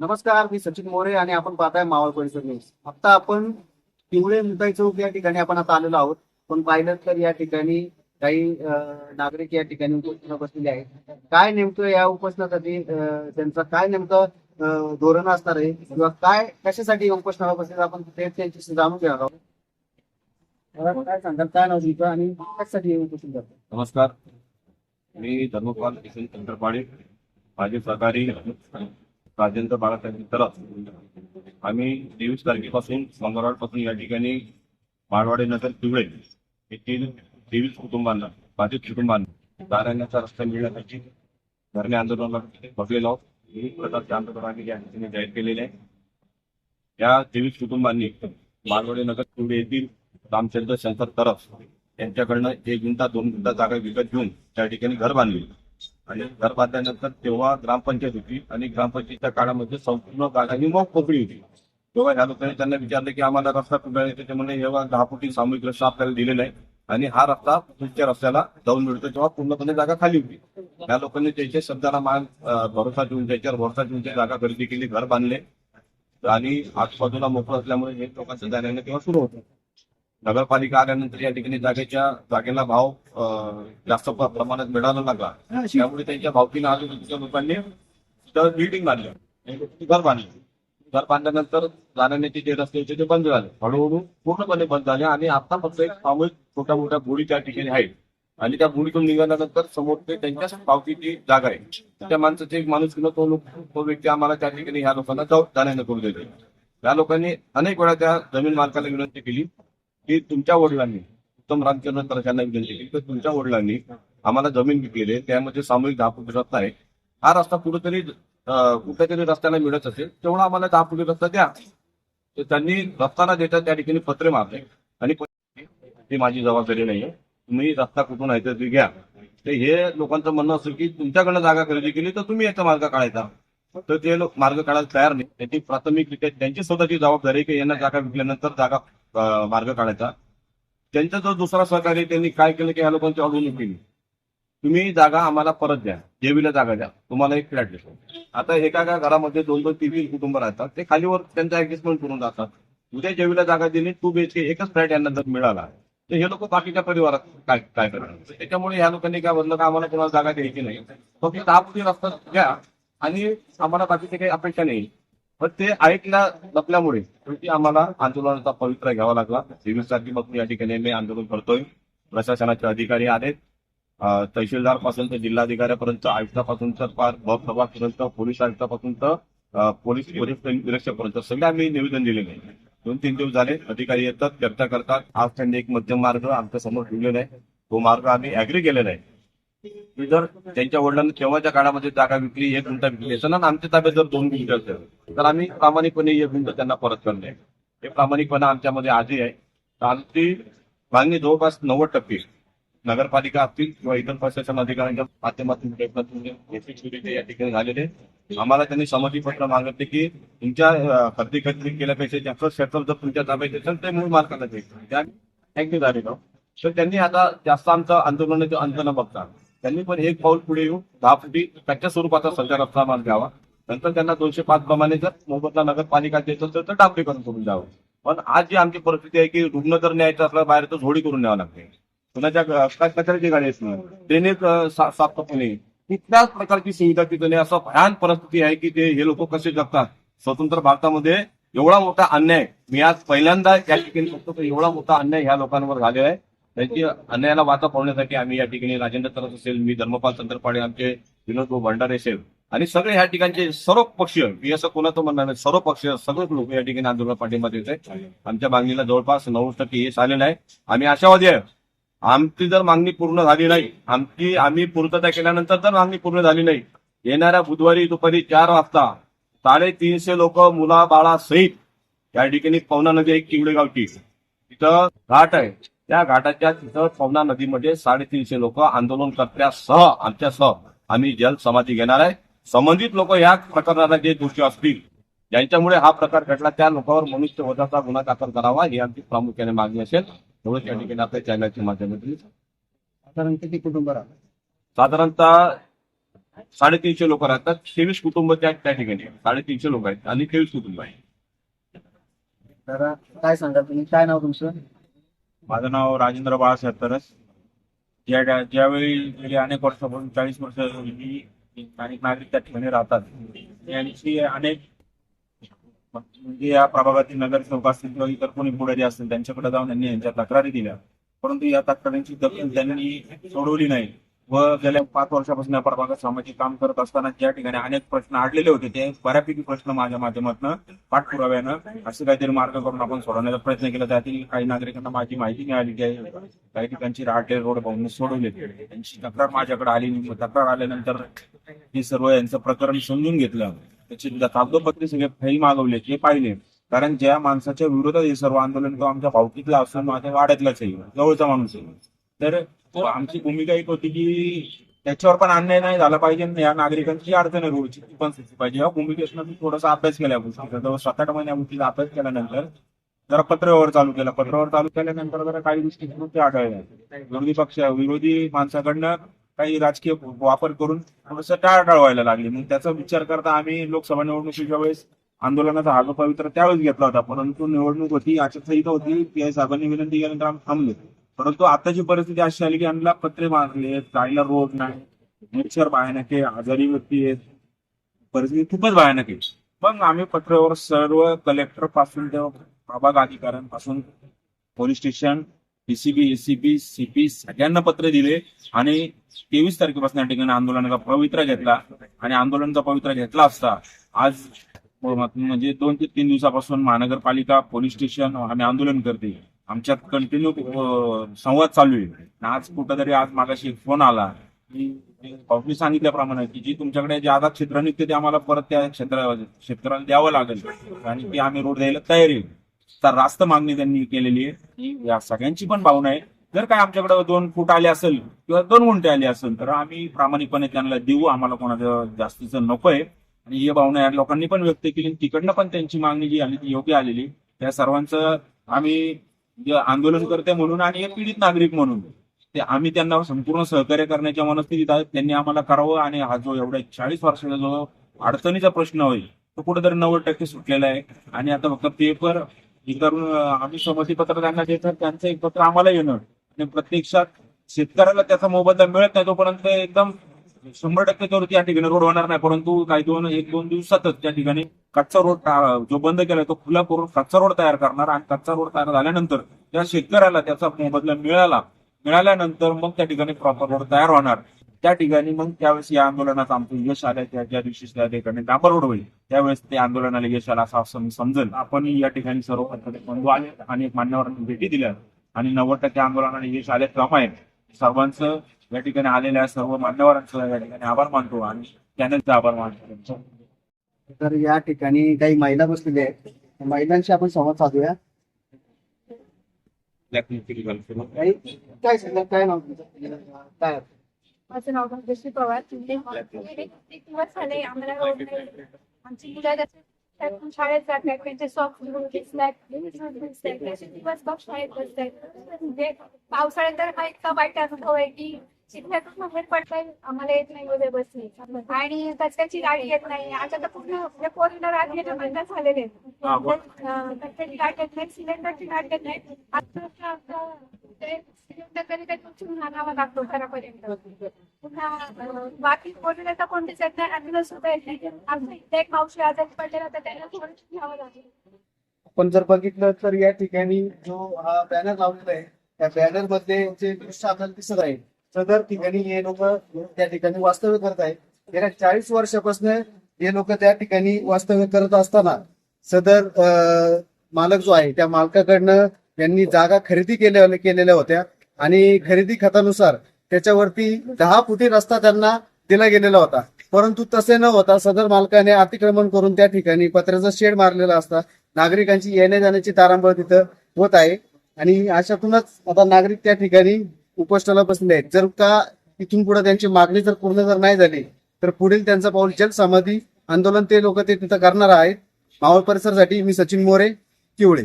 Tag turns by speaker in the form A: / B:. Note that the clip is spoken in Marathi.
A: नमस्कार मी सचिन मोरे आणि आपण पाहताय मावळ परिसर न्यूज. आता आपण पिवळे मुताई चौक या ठिकाणी आपण आता आलेलो आहोत. पण पाहिलं तर या ठिकाणी काही नागरिक या ठिकाणी उपोषणाला बसलेले आहेत. काय नेमकं या उपोषणासाठी अं, त्यांचं काय नेमकं धोरण असणार आहे किंवा काय कशासाठी उपोषणाला बसले आपण त्यांच्याशी जाणून घेणार आहोत. काय सांगाल काय नाव तुमचं आणि कशासाठी उपोषण करतात?
B: नमस्कार. मी धर्मपाल किशन चंद्रपाडे माझे सहकारी. राजेंद्र बाळासाहेब तरफ आम्ही तेवीस तारखेपासून मंगळवारपासून या ठिकाणी माळवाडी नगर पिवळे येथील तेवीस कुटुंबांना बाधित कुटुंबांना जाण्याचा रस्ता मिळण्यासाठी धरणे आंदोलनाला बसलेलो आहोत. ही प्रकारचे आंदोलन आम्ही या ठिकाणी जाहीर केलेले आहे. या तेवीस कुटुंबांनी माळवाडी नगर पिवळे येथील रामचंद्र शंकर तरफ यांच्याकडनं एक गुंठा दोन घंटा जागा विकत घेऊन त्या ठिकाणी घर बांधले. आणि घर बांधल्यानंतर तेव्हा ग्रामपंचायत होती आणि ग्रामपंचायतच्या काळामध्ये संपूर्ण गाडा ही मग पोकळी होती. तेव्हा ह्या लोकांनी त्यांना विचारलं की आम्हाला रस्ता कुठे आहे त्याच्यामुळे जेव्हा दहा फुटी सामूहिक रस्ता आपल्याला दिलेला आहे आणि हा रस्ता पुढच्या रस्त्याला जाऊन मिळतो तेव्हा पूर्णपणे जागा खाली होती. त्या लोकांनी त्यांच्या शब्दाला मान भरोसा देऊन त्याच्यावर भरोसा देऊन ते जागा खरेदी केली घर बांधले. आणि आजूबाजूला मोकळं असल्यामुळे हे लोकांचं जाण्याने तेव्हा सुरू होतं. नगरपालिका आल्यानंतर या ठिकाणी जागेच्या जागेला भाव जास्त प्रमाणात मिळायला लागला. त्यामुळे त्यांच्या भावकीनं आजूबाजूच्या लोकांनी. बिल्डिंग लोकांनी घर बांधले. घर बांधल्यानंतर जाण्याचे जे रस्ते होते ते बंद झाले. हळूहळू पूर्णपणे बंद झाले आणि आता फक्त एक सामूहिक छोट्या मोठ्या गोळी त्या ठिकाणी आहेत. आणि त्या गोळीतून निघाल्यानंतर समोर ते त्यांच्याच पावतीची जागा आहे. त्या माणसाचे एक माणूस किंवा तो लोक तो व्यक्ती आम्हाला त्या ठिकाणी ह्या लोकांना जाऊ जाण्यानं करू देते. त्या लोकांनी अनेक वेळा त्या जमीन मालकाला विनंती केली. की तुमच्या वडिलांनी उत्तम रामचंद्र यांना विनंती केली तर तुमच्या वडिलांनी आम्हाला जमीन विकलेली आहे त्यामध्ये सामूहिक दहा फुटी रस्ता आहे. हा रस्ता कुठेतरी कुठेतरी रस्त्याला मिळत असेल तेवढा आम्हाला दहा फुटी रस्ता द्या. तर त्यांनी रस्ता देता त्या ठिकाणी पत्रे मारले. आणि ती माझी जबाबदारी नाहीये. तुम्ही रस्ता कुठून आहे तर घ्या. तर हे लोकांचं म्हणणं असं की तुमच्याकडनं जागा खरेदी केली तर तुम्ही याचा मार्ग काढायचा. तर ते लोक मार्ग काढायला तयार नाही. त्यांची प्राथमिकरित्या त्यांची स्वतःची जबाबदारी की यांना जागा विकल्यानंतर जागा मार्ग काढायचा. त्यांचा जो दुसरा सहकारी त्यांनी काय केलं की ह्या लोकांची अडवणूक केली. तुम्ही जागा आम्हाला परत द्या. जेवीला जागा द्या. तुम्हाला एक फ्लॅट देतो. आता एका एका घरामध्ये दोन दोन तीन तीन कुटुंब राहतात. ते खालीवर त्यांचा ऍडजस्टमेंट करून जातात. उद्या जेवीला जागा दिली टू बीएचके एकच फ्लॅट यांना जर मिळाला तर हे लोक बाकीच्या परिवारात काय काय करणार? त्याच्यामुळे ह्या लोकांनी काय म्हणलं का आम्हाला कोणाला जागा द्यायची नाही. फक्त दहा रस्ता द्या आणि आम्हाला बाकीची काही अपेक्षा नाही. पण ते ऐकल्या नसल्यामुळे शेवटी आम्हाला आंदोलनाचा पवित्रा घ्यावा लागला. तेवीस तारखेपासून या ठिकाणी मी आंदोलन करतोय. प्रशासनाचे अधिकारी आलेत तहसीलदारपासून तर जिल्हाधिकाऱ्यापर्यंत आयुक्तापासून तर फार पर्यंत पोलीस आयुक्तापासून तर पोलीस निरीक्षकपर्यंत सगळे आम्ही निवेदन दिलेले आहे. दोन तीन दिवस झाले अधिकारी येतात चर्चा करतात. आज त्यांनी एक मध्यम मार्ग आमच्यासमोर ठेवलेला आहे. तो मार्ग आम्ही अॅग्री केलेला आहे. जर त्यांच्या वडिलांनी तेव्हाच्या काळामध्ये जागा विकली एक गुंठा विकली असेल ना आमच्या ताब्यात जर दोन गुंठे असेल तर आम्ही प्रामाणिकपणे एक गुंठ त्यांना परत करणे. हे प्रामाणिकपणा आमच्यामध्ये आजही आहे. तर आमची मागणी जवळपास नव्वद टक्के. नगरपालिका असतील किंवा इतर प्रशासन अधिकाऱ्यांच्या माध्यमातून प्रयत्नातून या ठिकाणी झालेले. आम्हाला त्यांनी संमतीपत्र मागितले की तुमच्या खरेदी खरेदी केल्यापेक्षा जास्त क्षेत्र जर तुमच्या ताब्यात असेल तर मूळ मालकाला द्यायचं. त्या झालेलो तर त्यांनी आता जास्त आमचं आंदोलनाचं अंत न बघता त्यांनी पण एक पाऊल पुढे येऊन दहा फुटी कच्च्या स्वरूपाचा सध्या रस्ता मार्ग द्यावा. नंतर त्यांना दोनशे पाच प्रमाणे जर मोबदला नगरपालिका देत असेल तर डांबरीकरण करून द्यावं. पण आज जी आमची परिस्थिती आहे की रुग्ण जर न्यायचं असलं बाहेर तर झोडी करून न्यावं लागते. कुणाच्या कचऱ्याची गाडी असणं ड्रेनेज साफ करणे कुठल्याच प्रकारची सुविधा तिथं नाही. असं भयान परिस्थिती आहे की ते हे लोक कसे जगतात? स्वतंत्र भारतामध्ये एवढा मोठा अन्याय मी आज पहिल्यांदा या ठिकाणी बघतो की एवढा मोठा अन्याय ह्या लोकांवर झालेला आहे. त्यांची अन्यायाला वाचा पावण्यासाठी आम्ही या ठिकाणी राजेंद्र तरस असेल मी धर्मपाल चंद्रपाडे आमचे विनोद भाऊ भंडारे असेल आणि सगळे ह्या ठिकाणचे सर्व पक्ष मी असं कोणाचं म्हणणार नाही सर्व पक्ष सगळेच लोक या ठिकाणी आंदोलन पाठिंबा देत आहेत. आमच्या मागणीला जवळपास नऊ टक्के यश आलेलं आहे. आम्ही आशावादी आहे. आमची जर मागणी पूर्ण झाली नाही आमची आम्ही पूर्तता केल्यानंतर जर मागणी पूर्ण झाली नाही. येणाऱ्या बुधवारी दुपारी चार वाजता साडेतीनशे लोक मुला बाळा सहित या ठिकाणी पवना नदी आहे किवडे गावची तिथं घाट आहे. त्या घाटाच्या तिथं पवना नदीमध्ये साडेतीनशे लोक आंदोलनकर्त्यासह आमच्यासह आम्ही जल समाधी घेणार आहे. संबंधित लोक या प्रकरणाला जे दोषी असतील ज्यांच्यामुळे हा प्रकार घडला. त्या लोकांवर मनुष्यवधाचा गुन्हा दाखल करावा ही आमची प्रामुख्याने मागणी असेल. एवढंच या ठिकाणी आपल्या चॅनलच्या माध्यमातून.
A: साधारण किती कुटुंब राहतात?
B: साधारणतः साडेतीनशे लोक राहतात. तेवीस कुटुंब त्या त्या ठिकाणी. आहेत. साडेतीनशे लोक आहेत आणि तेवीस कुटुंब आहे
A: तर काय सांगा तुम्ही? काय नाव तुमचं?
C: माझं नाव राजेंद्र बाळासाहेब तरस ज्या ज्यावेळी गेली अनेक वर्षापासून चाळीस वर्ष स्थानिक नागरिक त्या ठिकाणी राहतात. यांची अनेक म्हणजे या प्रभागातील नगरसेवक असतील किंवा इतर कोणी पुढारी असतील त्यांच्याकडे जाऊन त्यांनी यांच्या तक्रारी दिल्या. परंतु या तक्रारींची दखल त्यांनी सोडवली नाही. व गेल्या पाच वर्षापासून व्यापार प्रभागात सामाजिक काम करत असताना ज्या ठिकाणी अनेक प्रश्न अडलेले होते ते बऱ्यापैकी प्रश्न माझ्या माध्यमातून पाठपुराव्यानं असे काहीतरी मार्ग करून आपण सोडवण्याचा प्रयत्न केला. त्यातील काही नागरिकांना माझी माहिती मिळाली आहे काही ठिकाणची राहले रोड पाहून सोडवले. त्यांची तक्रार माझ्याकडे आली तक्रार आल्यानंतर हे सर्व यांचं प्रकरण समजून घेतलं. त्याची कागदोपत्री सगळे फाईल मागवले ते पाहिले. कारण ज्या माणसाच्या विरोधात हे सर्व आंदोलन किंवा आमच्या भावकीतला असून माझ्या वाड्यातलाच आहे जवळचा माणूस आहे. तर तो आमची भूमिका एक होती की त्याच्यावर पण अन्याय नाही झाला पाहिजे या नागरिकांची अडचण रोडची पण पाहिजे. या भूमिकेतनं थोडासा अभ्यास केला गोष्टीचा. जवळ सात आठ महिन्या गोष्टीचा अभ्यास केल्यानंतर जरा पत्रव्यवहार चालू केला. पत्रव्यवहार चालू केल्यानंतर जरा काही गोष्टी ते आढळल्या. विरोधी पक्ष विरोधी माणसाकडनं काही राजकीय वापर करून थोडस टाळटाळ व्हायला लागली. मग त्याचा विचार करता आम्ही लोकसभा निवडणुकीच्या वेळेस आंदोलनाचा हा पवित्र त्यावेळेस घेतला होता. परंतु निवडणूक होती. आचारसंहिता होती. पी आय साहेबांनी विनंती केल्यानंतर आम्ही थांबलो. परंतु आताची परिस्थिती अशी आली की आम्हाला पत्रे मारले जायला रोड नाही नेचर भयानक आहे आजारी व्यक्ती आहेत. परिस्थिती खूपच भयानक आहे. मग आम्ही पत्रावर सर्व कलेक्टरपासून ते प्रभाग अधिकाऱ्यांपासून police station PCB ACB CP सगळ्यांना पत्र दिले आणि तेवीस तारखेपासून या ठिकाणी आंदोलनाचा पवित्रा घेतला. आणि आंदोलनाचा पवित्रा घेतला असता आज म्हणजे दोन ते तीन दिवसापासून महानगरपालिका पोलीस स्टेशन आम्ही आंदोलन करते. आमच्यात कंटिन्यू संवाद चालू आहे. आज आज कुठंतरी आज मागाशी एक फोन आला. ऑफिस सांगितल्याप्रमाणे की जी तुमच्याकडे ज्यादा क्षेत्र निघते ते आम्हाला परत त्या क्षेत्र क्षेत्राला द्यावं लागेल. आणि ते आम्ही रोड द्यायला तयार तर रास्त मागणी त्यांनी केलेली आहे. या सगळ्यांची पण भावना आहे. जर काय आमच्याकडे दोन फूट आले असेल किंवा दोन गुंठे आले असेल तर आम्ही प्रामाणिकपणे त्यांना देऊ. आम्हाला कोणाचं जास्तीचं नको आहे. आणि ही भावना या लोकांनी पण व्यक्त केली. आणि तिकडनं पण त्यांची मागणी जी आली ती योग्य आलेली त्या सर्वांचं आम्ही आंदोलन करते म्हणून आणि एक पीडित नागरिक म्हणून. ते आम्ही त्यांना संपूर्ण सहकार्य करण्याच्या मनस्थितीत आहेत. त्यांनी आम्हाला करावं आणि हा जो एवढा चाळीस वर्षाचा जो अडचणीचा प्रश्न होईल तो कुठेतरी नव्वद टक्के सुटलेला आहे. आणि आता फक्त पेपर हे करून आम्ही संमती पत्र त्यांना देतात. त्यांचं एक पत्र आम्हाला येणं. आणि प्रत्यक्षात शेतकऱ्याला त्याचा मोबदला मिळत नाही तोपर्यंत एकदम शंभर टक्के तर या ठिकाणी रोड होणार नाही परंतु काही दोन एक दोन दिवसातच त्या ठिकाणी कच्चा रोड जो बंद केलाय तो खुला करून कच्चा रोड तयार करणार आणि कच्चा रोड तयार झाल्यानंतर त्या शेतकऱ्याला त्याचा मोबदला मिळाला. मिळाल्यानंतर मग त्या ठिकाणी प्रॉपर रोड तयार होणार. त्या ठिकाणी मग त्यावेळेस या आंदोलनात आमचं यश आलं त्या ज्या दिवशी त्या ठिकाणी डांबर रोड होईल त्यावेळेस ते आंदोलनाला यश आलं असं असं मी समजेल. आपण या ठिकाणी सर्व पद्धती बंधू आले आणि एक मान्यवरांनी भेटी दिल्या आणि नव्वद टक्के आंदोलनाला यश आले क्रम आहे सर्वांचं या ठिकाणी आलेल्या सर्व मान्यवरांचं या ठिकाणी आभार मानतो आणि चॅनलचा आभार मानतो.
A: तर या ठिकाणी काही महिला बसलेल्या आहेत. महिलांशी आपण संवाद साधूया. काय काय नाव काय?
D: माझं नाव भाग्यश्री पवार. एक दिवस झाले आम्हाला रोड नाही. आमची मुलं जसे त्यातून शाळेत जात नाहीत. त्यांचे सॉक्स घेऊन दिसतात असे दिवस बघ शाळेत बसतात म्हणजे पावसाळ्यात तर हा इतका वाईट अनुभव आहे की चिखल्यातून बाहेर पडताय आम्हाला येत नाही वगैरे बसने. आणि कचऱ्याची गाडी येत नाही. आता तर पूर्ण म्हणजे फोर व्हीलर आधी येणं बंद झालेले आहेत.
B: हा,
D: कचऱ्याची गाडी येत नाही सिलेंडरची गाडी येत नाही. आता आता ते सिलेंडर कधी कधी उचलून आणावा लागतो घरापर्यंत. पुन्हा बाकी कोणी तर कोणतीच येत नाही ऍम्ब्युलन्स सुद्धा येत नाही. आमच्या इथे एक मावशी आजारी पडलेला तर त्यांना थोडं घ्यावं लागेल.
A: आपण जर बघितलं तर या ठिकाणी जो हा बॅनर लावलेला आहे त्या बॅनरमध्ये जे दृश्य आपल्याला दिसत आहे सदर ठिकाणी हे लोक त्या ठिकाणी वास्तव्य करत आहेत. गेल्या चाळीस वर्षापासून हे लोक त्या ठिकाणी वास्तव्य करत असताना सदर मालक जो आहे त्या मालकाकडनं त्यांनी जागा खरेदी केल्या केलेल्या होत्या आणि खरेदी खतानुसार त्याच्यावरती दहा फुटी रस्ता त्यांना दिला गेलेला होता. परंतु तसे न होता सदर मालकाने अतिक्रमण करून त्या ठिकाणी पत्र्याचा शेड मारलेला असता. नागरिकांची येण्या जाण्याची तारांबळ तिथं होत आहे. आणि अशातूनच आता नागरिक त्या ठिकाणी उपोषणाला बसले आहेत. जर का तिथून पुढे त्यांची मागणी जर पूर्ण जर नाही झाली तर पुढील त्यांचा पाऊल जलसमाधी आंदोलन ते लोक ते तिथं करणार आहेत. मावळ परिसरासाठी मी सचिन मोरे किवळे